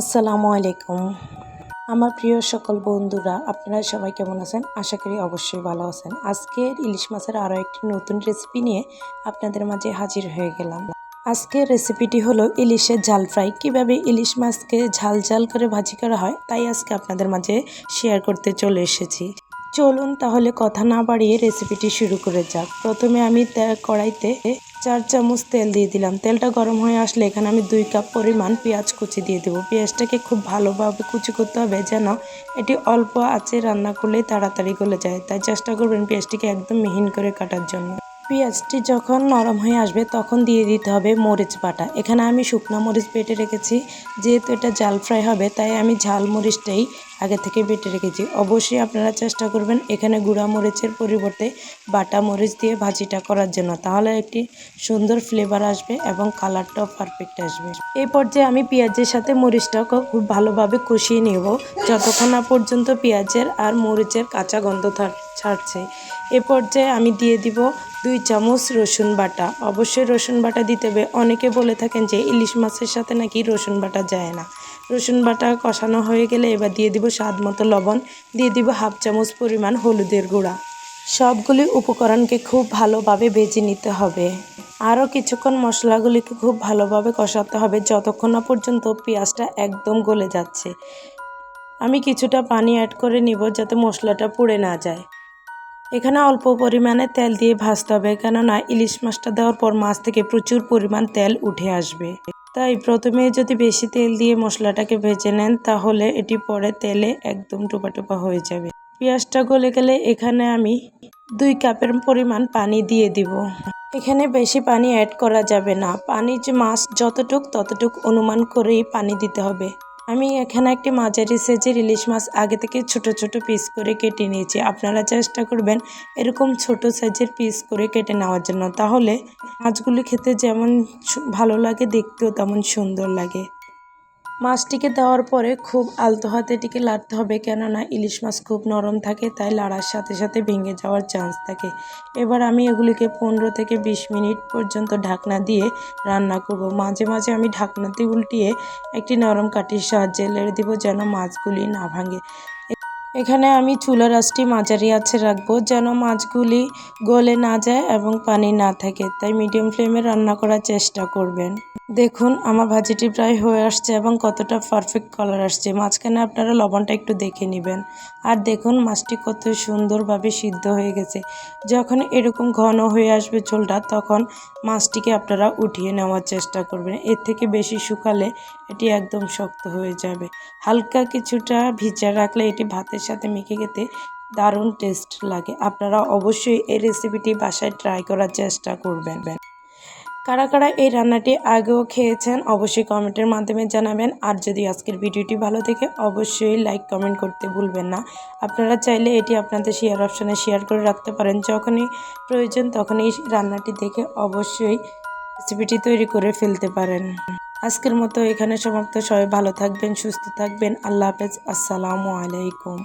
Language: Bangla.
আসসালামু আলাইকুম। আমার প্রিয় সকল বন্ধুরা, আপনারা সবাই কেমন আছেন? আশা করি অবশ্যই ভালো আছেন। আজকের ইলিশ মাছের আরও একটি নতুন রেসিপি নিয়ে আপনাদের মাঝে হাজির হয়ে গেলাম। আজকের রেসিপিটি হলো ইলিশের ঝাল ফ্রাই কীভাবে ইলিশ মাছকে ঝাল ঝাল করে ভাজি করা হয়, তাই আজকে আপনাদের মাঝে শেয়ার করতে চলে এসেছি। চলুন তাহলে কথা না বাড়িয়ে রেসিপিটি শুরু করে যাক। প্রথমে আমি কড়াইতে চার চামচ তেল দিয়ে দিলাম। তেলটা গরম হয়ে আসলে এখানে আমি দুই কাপ পরিমাণ পেঁয়াজ কুচি দিয়ে দেবো। পেঁয়াজটাকে খুব ভালোভাবে কুচি করতে হবে যেন এটি অল্প আঁচে রান্না করলেই তাড়াতাড়ি গলে যায়। তাই চেষ্টা করবেন পেঁয়াজটিকে একদম মিহিন করে কাটার জন্য। পেঁয়াজটি যখন নরম হয়ে আসবে তখন দিয়ে দিতে হবে মরিচ বাটা। এখানে আমি শুকনো মরিচ বেটে রেখেছি। যেহেতু এটা জাল ফ্রাই হবে, তাই আমি ঝাল মরিচটাই আগে থেকে বেটে রেখেছি। অবশ্যই আপনারা চেষ্টা করবেন এখানে গুঁড়া মরিচের পরিবর্তে বাটা মরিচ দিয়ে ভাজিটা করার জন্য। তাহলে একটি সুন্দর ফ্লেভার আসবে এবং কালারটাও পারফেক্ট আসবে। এই পর্যায়ে আমি পেঁয়াজের সাথে মরিচটাকে খুব ভালোভাবে কষিয়ে নেব। যতক্ষণ না পর্যন্ত পেঁয়াজের আর মরিচের কাঁচা গন্ধ ছাড়ছে। এ পর্যায়ে আমি দিয়ে দিব দুই চামচ রসুন বাটা। অবশ্যই রসুন বাটা দিতে হবে। অনেকে বলে থাকেন যে ইলিশ মাছের সাথে নাকি রসুন বাটা যায় না। রসুন বাটা কষানো হয়ে গেলে এবার দিয়ে দিব স্বাদ মতো লবণ দিয়ে দিব হাফ চামচ পরিমাণ হলুদের গুঁড়া। সবগুলি উপকরণকে খুব ভালোভাবে ভেজে নিতে হবে। আরও কিছুক্ষণ মশলাগুলিকে খুব ভালোভাবে কষাতে হবে যতক্ষণ না পর্যন্ত পেঁয়াজটা একদম গলে যাচ্ছে। আমি কিছুটা পানি অ্যাড করে নিব যাতে মশলাটা পুড়ে না যায়। এখানে অল্প পরিমাণে তেল দিয়ে ভাজতে হবে কেননা ইলিশ মাছটা দেওয়ার পর মাছ থেকে প্রচুর পরিমাণ তেল উঠে আসবে। তাই প্রথমে যদি বেশি তেল দিয়ে মশলাটাকে ভেজে নেন, তাহলে এটি পরে তেলে একদম টোপা টোপা হয়ে যাবে। পেঁয়াজটা গলে গেলে এখানে আমি দুই কাপের পরিমাণ পানি দিয়ে দিব। এখানে বেশি পানি অ্যাড করা যাবে না। পানি যে মাছ যতটুক, ততটুক অনুমান করেই পানি দিতে হবে। আমি এখানে একটি মাঝারি সাইজের ইলিশ মাছ আগে থেকে ছোট ছোট পিস করে কেটে নিয়েছি। আপনারা চেষ্টা করবেন এরকম ছোট সাইজের পিস করে কেটে নেওয়ার জন্য। তাহলে মাছগুলি খেতে যেমন ভালো লাগে, দেখতেও তেমন সুন্দর লাগে। মাছটিকে দেওয়ার পরে খুব আলতো হাতে এটিকে লাড়তে হবে। কেননা ইলিশ মাছ খুব নরম থাকে, তাই লাড়ার সাথে সাথে ভেঙে যাওয়ার চান্স থাকে। এবার আমি এগুলিকে পনেরো থেকে বিশ মিনিট পর্যন্ত ঢাকনা দিয়ে রান্না করব। মাঝে মাঝে আমি ঢাকনাতে উল্টিয়ে একটি নরম কাঠির সাহায্যে লেড়ে দিব যেন মাছগুলি না ভাঙে। এখানে আমি চুলা আঁচটি মাঝারি আছে রাখব যেন মাছগুলি গলে না যায় এবং পানি না থাকে, তাই মিডিয়াম ফ্লেমে রান্না করার চেষ্টা করবেন। দেখুন, আমার ভাজিটি প্রায় হয়ে আসছে এবং কতটা পারফেক্ট কালার আসছে। মাঝখানে আপনারা লবণটা একটু দেখে নেবেন। আর দেখুন, মাছটি কত সুন্দরভাবে সিদ্ধ হয়ে গেছে। যখন এরকম ঘন হয়ে আসবে ঝোলটা, তখন মাছটিকে আপনারা উঠিয়ে নেওয়ার চেষ্টা করবেন। এর থেকে বেশি শুকালে এটি একদম শক্ত হয়ে যাবে। হালকা কিছুটা ভিজা রাখলে এটি ভাতের সাথে মেখে খেতে দারুণ টেস্ট লাগে। আপনারা অবশ্যই এই রেসিপিটি বাসায় ট্রাই করার চেষ্টা করবেন। কারা কারা এই রান্নাটি আগেও খেয়েছেন অবশ্যই কমেন্টের মাধ্যমে জানাবেন। আর যদি আজকের ভিডিওটি ভালো থেকে অবশ্যই লাইক কমেন্ট করতে ভুলবেন না। আপনারা চাইলে এটি আপনাদের শেয়ার অপশানে শেয়ার করে রাখতে পারেন। যখনই প্রয়োজন তখনই রান্নাটি দেখে অবশ্যই রেসিপিটি তৈরি করে ফেলতে পারেন। আজকের মতো এখানে সমাপ্ত। সবাই ভালো থাকবেন, সুস্থ থাকবেন। আল্লাহ হাফেজ। আসসালামু আলাইকুম।